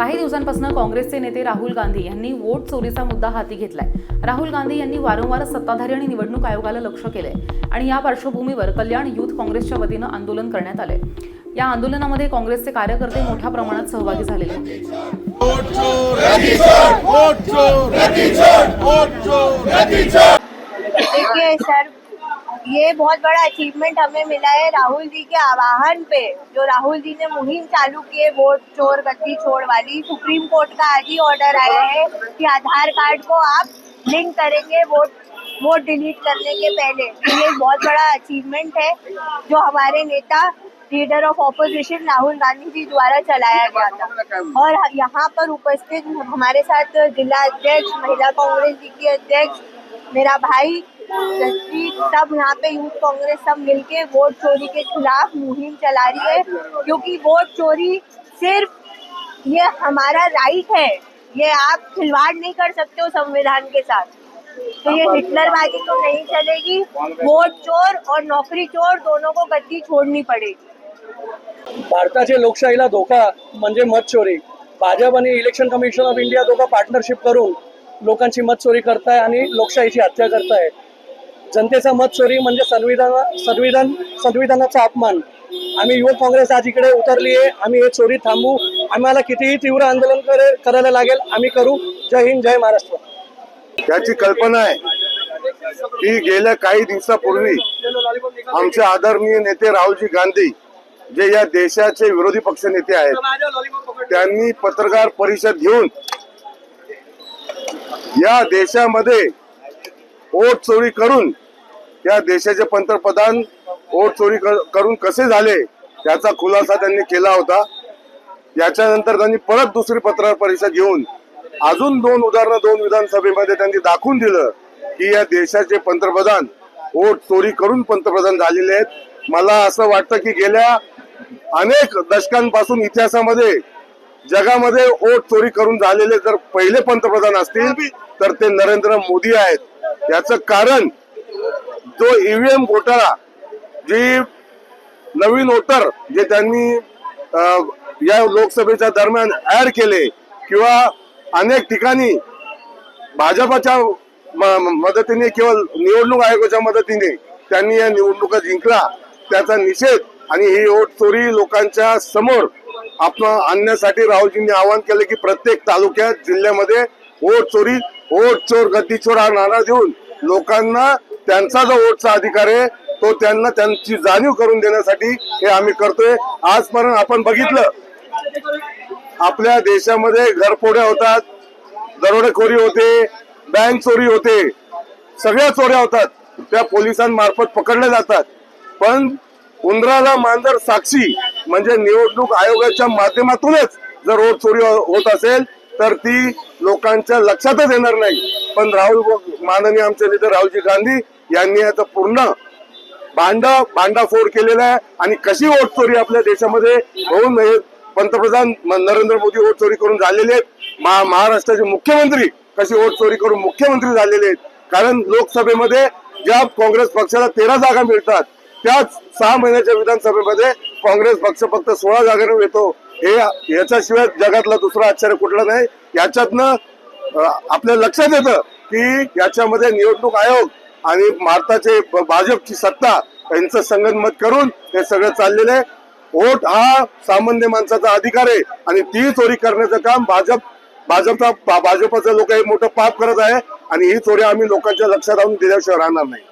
काही दिवसांपासून काँग्रेसचे नेते राहुल गांधी यांनी वोट चोरीचा मुद्दा हाती घेतलाय. राहुल गांधी यांनी वारंवार सत्ताधारी आणि निवडणूक आयोगाला लक्ष केलंय आणि या पार्श्वभूमीवर कल्याण युथ काँग्रेसच्या वतीनं आंदोलन करण्यात आलंय. या आंदोलनामध्ये काँग्रेसचे कार्यकर्ते मोठ्या प्रमाणात सहभागी झालेले देखिए सर ये बहुत बड़ा अचीवमेंट हमें मिला है राहुल जी के आवाहन पे, जो राहुल जी ने मुहिम चालू की है वोट चोर गद्दी छोड़ वाली। सुप्रीम कोर्ट का आज ही ऑर्डर आया है कि आधार कार्ड को आप लिंक करेंगे वोट वोट डिलीट करने के पहले। ये बहुत बड़ा अचीवमेंट है, जो हमारे नेता leader of opposition Rahul Gandhi ji द्वारा चलाया गया था। और यहाँ पर उपस्थित हमारे साथ जिला अध्यक्ष, महिला कांग्रेस जी की अध्यक्ष, मेरा भाई सब यहाँ पे यूथ कांग्रेस सब मिलके वोट चोरी के खिलाफ मुहिम चला रही है, क्योंकि वोट चोरी सिर्फ़ ये हमारा राइट है। ये आप खिलवाड़ नहीं कर सकते हो संविधान के साथ। तो ये हिटलरबाजी तो नहीं चलेगी। वोट चोर और नौकरी चोर दोनों को गद्दी छोड़नी पड़ेगी। भारताच्या लोकशाहीला धोका म्हणजे मत चोरी। भाजप आणि इलेक्शन कमिशन ऑफ़ इंडिया दोघं पार्टनरशिप करून लोकांची मत चोरी करताय आणि लोकशाहीची हत्या करताय. जनतेचा मत चोरी म्हणजे संविधान संविधान संविधानाचा अपमान. आम्ही युवक काँग्रेस आज इकडे उतरली आहे. आम्ही हे चोरी थांबू आम्हाला कितीही तीव्र आंदोलन करे- करायला लागेल आम्ही करू. जय हिंद जय महाराष्ट्र. त्याची कल्पना आहे की गेल्या काही दिवसापूर्वी आमचे आदरणीय नेते राहुलजी गांधी जे या देशाचे विरोधी पक्ष नेते आहेत त्यांनी पत्रकार परिषद घेऊन या देशामध्ये वोट चोरी करून या देशाचे पंतप्रधान वोट चोरी करून कसे झाले याचा खुलासा त्यांनी केला होता. याच्यानंतर त्यांनी परत दुसरी पत्रकार परिषद घेऊन अजून दोन उदाहरणं दोन विधानसभेमध्ये त्यांनी दाखवून दिलं की या देशाचे पंतप्रधान वोट चोरी करून पंतप्रधान झालेले आहेत. मला असं वाटतं की गेल्या अनेक दशकांपासून इतिहासामध्ये जगामध्ये वोट चोरी करून झालेले जर पहिले पंतप्रधान असतील तर ते नरेंद्र मोदी आहेत. याचं कारण जो ईव्हीएम घोटाळा जी नवीन वोटर जे त्यांनी या लोकसभेच्या दरम्यान ऍड केले किंवा अनेक ठिकाणी भाजपाच्या म- मदतीने किंवा निवडणूक आयोगाच्या मदतीने त्यांनी या निवडणुका जिंकला त्याचा निषेध आणि ही वोट चोरी लोकांच्या समोर आपण आणण्यासाठी राहुलजींनी आवाहन केलं की प्रत्येक तालुक्यात जिल्ह्यामध्ये वोट चोरी वोट चोर गद्दी चोर हा नारा देऊन लोकांना त्यांचा जो वोटचा अधिकार आहे तो त्यांना त्यांची जाणीव करून देण्यासाठी हे आम्ही करतोय. आजपर्यंत आपण बघितलं आपल्या देशामध्ये घरफोड्या होतात दरोडेखोरी होते बँक चोरी होते सगळ्या चोऱ्या होतात त्या पोलिसांमार्फत पकडल्या जातात. पण उंदराला मांजर साक्षी म्हणजे निवडणूक आयोगाच्या माध्यमातूनच जर रोड चोरी होत असेल तर ती लोकांच्या लक्षातच येणार नाही. पण राहुल माननीय आमचे नेते राहुलजी गांधी यांनी याचं पूर्ण भांडा भांडाफोड केलेला आहे आणि कशी वोट चोरी आपल्या देशामध्ये होऊन पंतप्रधान नरेंद्र मोदी वोट चोरी करून झालेले आहेत. महा- महाराष्ट्राचे मुख्यमंत्री कशी वोट चोरी करून मुख्यमंत्री झालेले आहेत. कारण लोकसभेमध्ये ज्या काँग्रेस पक्षाला तेरा जागा मिळतात त्याच सहा महिन्याच्या विधानसभेमध्ये काँग्रेस पक्ष फक्त सोळा जागेवर येतो. हे याच्याशिवाय जगातला दुसरा आश्चर्य कुठला नाही. याच्यातनं आपल्या लक्षात येतं की याच्यामध्ये निवडणूक आयोग आणि भारताचे भाजपची सत्ता यांचं संगनमत करून हे सगळं चाललेलं आहे. वोट हा सामान्य माणसाचा अधिकार आहे आणि ती चोरी करण्याचं काम भाजप भाजपचा भा- लोक हे मोठं पाप करत आहे आणि ही चोरी आम्ही लोकांच्या लक्षात आणून दिल्याशिवाय राहणार नाही.